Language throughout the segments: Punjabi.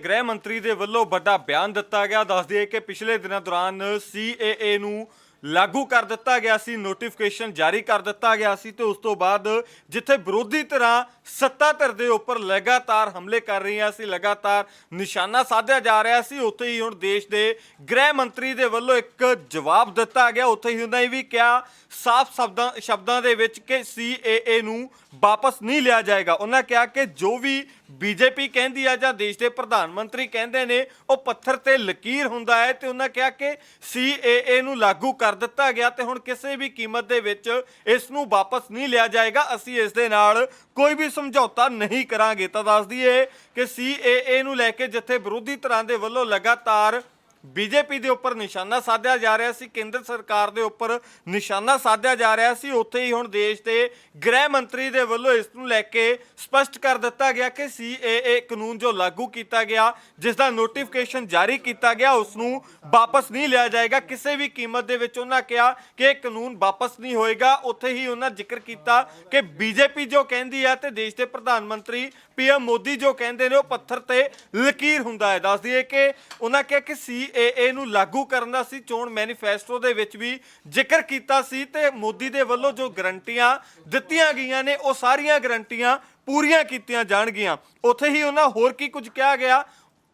ਗ੍ਰਹਿ ਮੰਤਰੀ ਦੇ ਵੱਲੋਂ ਵੱਡਾ ਬਿਆਨ ਦਿੱਤਾ ਗਿਆ। ਦੱਸ ਦਈਏ ਕਿ ਪਿਛਲੇ ਦਿਨਾਂ ਦੌਰਾਨ CAA ਨੂੰ ਲਾਗੂ ਕਰ ਦਿੱਤਾ ਗਿਆ ਸੀ ਨੋਟੀਫਿਕੇਸ਼ਨ ਜਾਰੀ ਕਰ ਦਿੱਤਾ ਗਿਆ ਸੀ ਤੇ ਉਸ ਤੋਂ ਬਾਅਦ ਜਿੱਥੇ ਵਿਰੋਧੀ ਧਿਰਾਂ ਸੱਤਾ ਧਿਰ ਦੇ ਉੱਪਰ ਲਗਾਤਾਰ ਹਮਲੇ ਕਰ ਰਹੀਆਂ ਸੀ, ਲਗਾਤਾਰ ਨਿਸ਼ਾਨਾ ਸਾਧਿਆ ਜਾ ਰਿਹਾ ਸੀ, ਉੱਥੇ ਹੀ ਹੁਣ ਦੇਸ਼ ਦੇ ਗ੍ਰਹਿ ਮੰਤਰੀ ਦੇ ਵੱਲੋਂ ਇੱਕ ਜਵਾਬ ਦਿੱਤਾ ਗਿਆ। ਉੱਥੇ ਹੀ ਉਹਨਾਂ ਨੇ ਵੀ ਕਿਹਾ, ਸਾਫ਼ ਸ਼ਬਦਾਂ ਸ਼ਬਦਾਂ ਦੇ ਵਿੱਚ ਕਿ CAA ਨੂੰ ਵਾਪਸ ਨਹੀਂ ਲਿਆ ਜਾਏਗਾ। ਉਹਨਾਂ ਕਿਹਾ ਕਿ ਜੋ ਵੀ ਬੀਜੇਪੀ ਕਹਿੰਦੀ ਆ ਜਾਂ ਦੇਸ਼ ਦੇ ਪ੍ਰਧਾਨ ਮੰਤਰੀ ਕਹਿੰਦੇ ਨੇ, ਉਹ ਪੱਥਰ ਤੇ ਲਕੀਰ ਹੁੰਦਾ ਹੈ ਤੇ ਉਹਨਾਂ ਕਿਹਾ ਕਿ CAA ਨੂੰ ਲਾਗੂ ਕਰ ਦਿੱਤਾ ਗਿਆ ਤੇ ਹੁਣ ਕਿਸੇ ਵੀ ਕੀਮਤ ਦੇ ਵਿੱਚ ਇਸ ਨੂੰ ਵਾਪਸ ਨਹੀਂ ਲਿਆ ਜਾਏਗਾ। ਅਸੀਂ ਇਸ ਦੇ ਨਾਲ ਕੋਈ ਵੀ ਸਮਝੌਤਾ ਨਹੀਂ ਕਰਾਂਗੇ। ਤਾਂ ਦੱਸ ਦਈਏ ਕਿ CAA ਨੂੰ ਲੈ ਕੇ ਜਿੱਥੇ ਵਿਰੋਧੀ ਧਿਰਾਂ ਦੇ ਵੱਲੋਂ ਲਗਾਤਾਰ ਬੀਜੇਪੀ ਦੇ ਉੱਪਰ ਨਿਸ਼ਾਨਾ ਸਾਧਿਆ ਜਾ ਰਿਹਾ ਸੀ, ਕੇਂਦਰ ਸਰਕਾਰ ਦੇ ਉੱਪਰ ਨਿਸ਼ਾਨਾ ਸਾਧਿਆ ਜਾ ਰਿਹਾ ਸੀ। ਉੱਥੇ ਹੀ ਹੁਣ ਦੇਸ਼ ਦੇ ਗ੍ਰਹਿ ਮੰਤਰੀ ਦੇ ਵੱਲੋਂ ਇਸ ਨੂੰ ਲੈ ਕੇ ਸਪਸ਼ਟ ਕਰ ਦਿੱਤਾ ਗਿਆ ਕਿ CAA ਕਾਨੂੰਨ ਜੋ ਲਾਗੂ ਕੀਤਾ ਗਿਆ, ਜਿਸ ਦਾ ਨੋਟੀਫਿਕੇਸ਼ਨ ਜਾਰੀ ਕੀਤਾ ਗਿਆ, ਉਸ ਨੂੰ ਵਾਪਸ ਨਹੀਂ ਲਿਆ ਜਾਏਗਾ। ਕਿਸੇ ਵੀ ਕੀਮਤ ਦੇ ਵਿੱਚ ਉਹਨਾਂ ਕਿਹਾ ਕਿ ਇਹ ਕਾਨੂੰਨ ਵਾਪਸ ਨਹੀਂ ਹੋਏਗਾ। ਉੱਥੇ ਹੀ ਉਹਨਾਂ ਜ਼ਿਕਰ ਕੀਤਾ ਕਿ ਬੀਜੇਪੀ ਜੋ ਕਹਿੰਦੀ ਹੈ ਤੇ ਦੇਸ਼ ਦੇ ਪ੍ਰਧਾਨ ਮੰਤਰੀ ਪੀਐਮ ਮੋਦੀ ਜੋ ਕਹਿੰਦੇ ਨੇ, ਉਹ ਪੱਥਰ ਤੇ ਲਕੀਰ ਹੁੰਦਾ ਹੈ। ਦੱਸ ਦਈਏ ਕਿ ਉਹਨਾਂ ਕਿਹਾ ਕਿ ਸੀ ਨੂੰ ਲਾਗੂ ਕਰਨ ਦਾ ਸੀ ਚੋਣ ਮੈਨੀਫੈਸਟੋ ਦੇ ਵਿੱਚ ਵੀ ਜ਼ਿਕਰ ਕੀਤਾ ਸੀ ਤੇ ਮੋਦੀ ਦੇ ਵੱਲੋਂ ਜੋ ਗਰੰਟੀਆਂ ਦਿੱਤੀਆਂ ਗਈਆਂ ਨੇ ਉਹ ਸਾਰੀਆਂ ਗਰੰਟੀਆਂ ਪੂਰੀਆਂ ਕੀਤੀਆਂ ਜਾਣਗੀਆਂ ਉੱਥੇ ਹੀ ਉਹਨਾਂ ਹੋਰ ਕੀ ਕੁਝ ਕਿਹਾ ਗਿਆ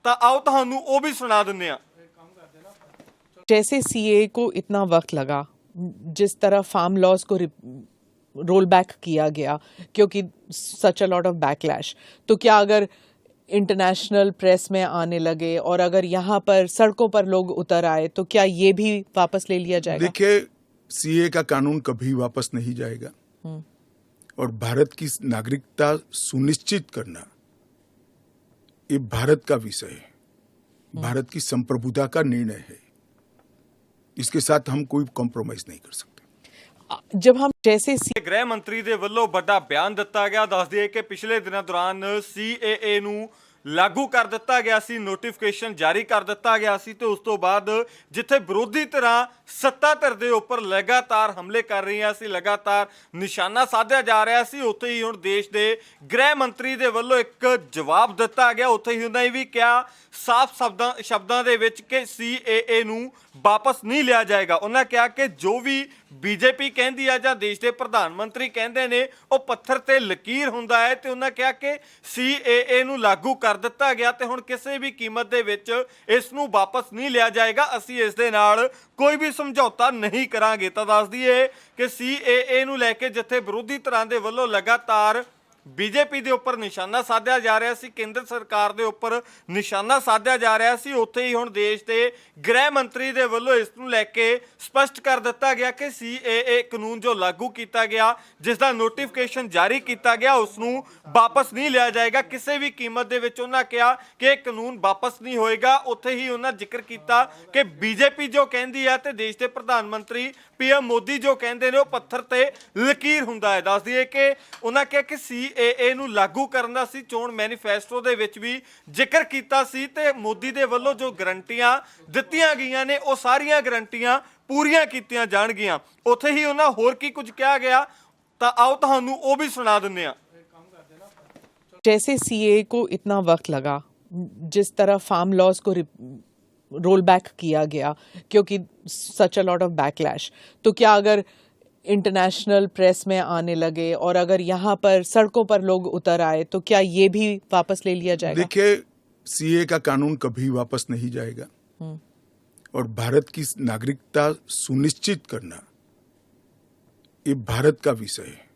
ਤਾਂ ਆਓ ਤੁਹਾਨੂੰ ਉਹ ਵੀ ਸੁਣਾ ਦਿੰਦੇ ਹਾਂ जैसे सीए को इतना वक्त लगा जिस तरह फार्म लॉज को रोल बैक किया गया क्योंकि such a lot of backlash तो क्या अगर इंटरनेशनल प्रेस में आने लगे और अगर यहाँ पर सड़कों पर लोग उतर आए तो क्या ये भी वापस ले लिया जाएगा देखिए सीए का कानून कभी वापस नहीं जाएगा और भारत की नागरिकता सुनिश्चित करना ये भारत का विषय है भारत की संप्रभुता का निर्णय है इसके साथ हम कोई कॉम्प्रोमाइज नहीं कर सकते जब हम जैसे ਤੇ ਗ੍ਰਹਿ ਮੰਤਰੀ ਦੇ ਵੱਲੋਂ ਵੱਡਾ ਬਿਆਨ ਦਿੱਤਾ ਗਿਆ ਦੱਸ ਦਈਏ ਕਿ ਪਿਛਲੇ ਦਿਨਾਂ ਦੌਰਾਨ CAA ਨੂੰ ਲਾਗੂ ਕਰ ਦਿੱਤਾ ਗਿਆ ਸੀ ਨੋਟੀਫਿਕੇਸ਼ਨ ਜਾਰੀ ਕਰ ਦਿੱਤਾ ਗਿਆ ਸੀ ਤੇ ਉਸ ਤੋਂ ਬਾਅਦ ਜਿੱਥੇ ਵਿਰੋਧੀ ਧਿਰਾਂ ਸੱਤਾ ਧਿਰ ਦੇ ਉੱਪਰ ਲਗਾਤਾਰ ਹਮਲੇ ਕਰ ਰਹੀਆਂ ਸੀ, ਲਗਾਤਾਰ ਨਿਸ਼ਾਨਾ ਸਾਧਿਆ ਜਾ ਰਿਹਾ ਸੀ, ਉੱਥੇ ਹੀ ਹੁਣ ਦੇਸ਼ ਦੇ ਗ੍ਰਹਿ ਮੰਤਰੀ ਦੇ ਵੱਲੋਂ ਇੱਕ ਜਵਾਬ ਦਿੱਤਾ ਗਿਆ। ਉੱਥੇ ਹੀ ਉਹਨਾਂ ਨੇ ਵੀ ਕਿਹਾ, ਸਾਫ਼ ਸ਼ਬਦਾਂ ਸ਼ਬਦਾਂ ਦੇ ਵਿੱਚ ਕਿ CAA ਨੂੰ ਵਾਪਸ ਨਹੀਂ ਲਿਆ ਜਾਏਗਾ। ਉਹਨਾਂ ਕਿਹਾ ਕਿ ਜੋ ਵੀ ਬੀਜੇਪੀ ਕਹਿੰਦੀ ਆ ਜਾਂ ਦੇਸ਼ ਦੇ ਪ੍ਰਧਾਨ ਮੰਤਰੀ ਕਹਿੰਦੇ ਨੇ, ਉਹ ਪੱਥਰ ਤੇ ਲਕੀਰ ਹੁੰਦਾ ਹੈ ਤੇ ਉਹਨਾਂ ਕਿਹਾ ਕਿ CAA ਨੂੰ ਲਾਗੂ ਕਰ ਦਿੱਤਾ ਗਿਆ ਤੇ ਹੁਣ ਕਿਸੇ ਵੀ ਕੀਮਤ ਦੇ ਵਿੱਚ ਇਸ ਨੂੰ ਵਾਪਸ ਨਹੀਂ ਲਿਆ ਜਾਏਗਾ। ਅਸੀਂ ਇਸ ਦੇ ਨਾਲ ਕੋਈ ਵੀ ਸਮਝੌਤਾ ਨਹੀਂ ਕਰਾਂਗੇ। ਤਾਂ ਦੱਸ ਦਈਏ ਕਿ CAA ਨੂੰ ਲੈ ਕੇ ਜਿੱਥੇ ਵਿਰੋਧੀ ਧਿਰਾਂ ਦੇ ਵੱਲੋਂ ਲਗਾਤਾਰ ਬੀਜੇਪੀ ਦੇ ਉੱਪਰ ਨਿਸ਼ਾਨਾ ਸਾਧਿਆ ਜਾ ਰਿਹਾ ਸੀ, ਕੇਂਦਰ ਸਰਕਾਰ ਦੇ ਉੱਪਰ ਨਿਸ਼ਾਨਾ ਸਾਧਿਆ ਜਾ ਰਿਹਾ ਸੀ। ਉੱਥੇ ਹੀ ਹੁਣ ਦੇਸ਼ ਦੇ ਗ੍ਰਹਿ ਮੰਤਰੀ ਦੇ ਵੱਲੋਂ ਇਸ ਨੂੰ ਲੈ ਕੇ ਸਪਸ਼ਟ ਕਰ ਦਿੱਤਾ ਗਿਆ ਕਿ CAA ਕਾਨੂੰਨ ਜੋ ਲਾਗੂ ਕੀਤਾ ਗਿਆ, ਜਿਸ ਦਾ ਨੋਟੀਫਿਕੇਸ਼ਨ ਜਾਰੀ ਕੀਤਾ ਗਿਆ, ਉਸ ਨੂੰ ਵਾਪਸ ਨਹੀਂ ਲਿਆ ਜਾਏਗਾ। ਕਿਸੇ ਵੀ ਕੀਮਤ ਦੇ ਵਿੱਚ ਉਹਨਾਂ ਕਿਹਾ ਕਿ ਇਹ ਕਾਨੂੰਨ ਵਾਪਸ ਨਹੀਂ ਹੋਏਗਾ। ਉੱਥੇ ਹੀ ਉਹਨਾਂ ਜ਼ਿਕਰ ਕੀਤਾ ਕਿ ਬੀਜੇਪੀ ਜੋ ਕਹਿੰਦੀ ਹੈ ਤੇ ਦੇਸ਼ ਦੇ ਪ੍ਰਧਾਨ ਮੰਤਰੀ ਪੀਐਮ ਮੋਦੀ ਜੋ ਕਹਿੰਦੇ ਨੇ, ਉਹ ਪੱਥਰ ਤੇ ਲਕੀਰ ਹੁੰਦਾ ਹੈ। ਦੱਸ ਦਈਏ ਕਿ ਉਹਨਾਂ ਕਿਹਾ ਕਿ ਸੀ CAA ਨੂੰ ਲਾਗੂ ਕਰਨ ਦਾ ਸੀ ਚੋਣ ਮੈਨੀਫੈਸਟੋ ਦੇ ਵਿੱਚ ਵੀ ਜ਼ਿਕਰ ਕੀਤਾ ਸੀ ਤੇ ਮੋਦੀ ਦੇ ਵੱਲੋਂ ਜੋ ਗਰੰਟੀਆਂ ਦਿੱਤੀਆਂ ਗਈਆਂ ਨੇ ਉਹ ਸਾਰੀਆਂ ਗਰੰਟੀਆਂ ਪੂਰੀਆਂ ਕੀਤੀਆਂ ਜਾਣਗੀਆਂ ਉੱਥੇ ਹੀ ਉਹਨਾਂ ਹੋਰ ਕੀ ਕੁਝ ਕਿਹਾ ਗਿਆ ਤਾਂ ਆਓ ਤੁਹਾਨੂੰ ਉਹ ਵੀ ਸੁਣਾ ਦਿੰਦੇ ਹਾਂ जैसे सीए को इतना वक्त लगा जिस तरह फार्म लॉज को रोल बैक किया गया क्योंकि such a lot of backlash तो क्या अगर इंटरनेशनल प्रेस में आने लगे और अगर यहाँ पर सड़कों पर लोग उतर आए तो क्या ये भी वापस ले लिया जाएगा? देखिए सीए का कानून कभी वापस नहीं जाएगा। और भारत की नागरिकता सुनिश्चित करना ये भारत का विषय है।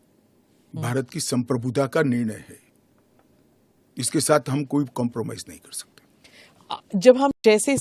भारत की संप्रभुता का निर्णय है। इसके साथ हम कोई कॉम्प्रोमाइज नहीं कर सकते। जब हम जैसे